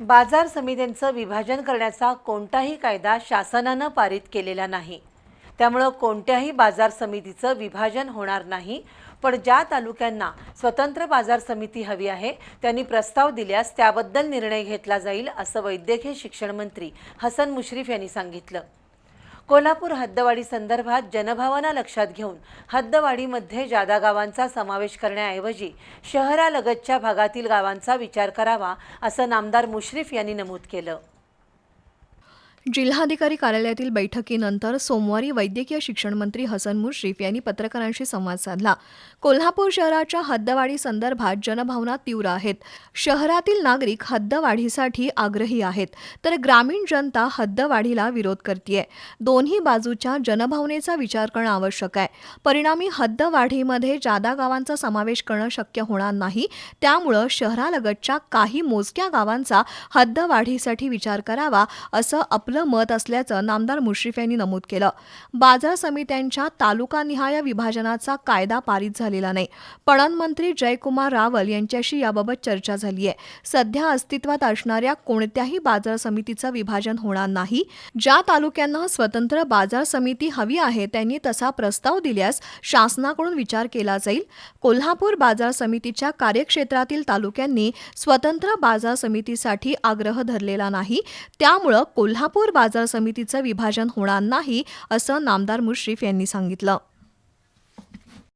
बाजार समित्यांचं विभाजन करण्याचा कोणताही कायदा शासनानं पारित केलेला नाही. त्यामुळं कोणत्याही बाजार समितीचं विभाजन होणार नाही पण ज्या तालुक्यांना स्वतंत्र बाजार समिती हवी आहे त्यांनी प्रस्ताव दिल्यास त्याबद्दल निर्णय घेतला जाईल असं वैद्यकीय शिक्षण मंत्री हसन मुश्रीफ यांनी सांगितलं. कोल्हापूर हद्दवाढी संदर्भात जनभावना लक्षात घेऊन हद्दवाढीमध्ये जादा गावांचा समावेश करण्याऐवजी शहरालगतच्या भागातील गावांचा विचार करावा असं नामदार मुश्रीफ यांनी नमूद केलं. जिल्हाधिकारी कार्यालयातील बैठकीनंतर सोमवारी वैद्यकीय शिक्षण मंत्री हसन मुश्रीफ यांनी पत्रकारांशी संवाद साधला. कोल्हापूर शहराच्या हद्दवाढी संदर्भात जनभावना तीव्र आहेत. शहरातील नागरिक हद्दवाढीसाठी आग्रही आहेत. तर ग्रामीण जनता हद्दवाढीला विरोध करतीये. दोन्ही बाजूच्या जनभावनेचा विचार करणं आवश्यक आहे. परिणामी हद्दवाढीमध्ये जादा गावांचा समावेश करणं शक्य होणार नाही. त्यामुळं शहरालगतच्या काही मोजक्या गावांचा हद्दवाढीसाठी विचार करावा असं आपलं मत असल्याचं नामदार मुश्रीफ यांनी नमूद केलं. बाजार समित्यांच्या तालुकानिहाय विभाजनाचा कायदा पारित झालेला नाही. पणन मंत्री जयकुमार रावल यांच्याशी याबाबत चर्चा झाली आहे. सध्या अस्तित्वात असणाऱ्या कोणत्याही बाजार समितीचं विभाजन होणार नाही. ज्या तालुक्यांना स्वतंत्र बाजार समिती हवी आहे त्यांनी तसा प्रस्ताव दिल्यास शासनाकडून विचार केला जाईल. कोल्हापूर बाजार समितीच्या कार्यक्षेत्रातील तालुक्यांनी स्वतंत्र बाजार समितीसाठी आग्रह धरलेला नाही. त्यामुळं कोल्हापूर कोल्हापूर बाजार समितीचं विभाजन होणार नाही असं नामदार मुश्रीफ यांनी सांगितलं.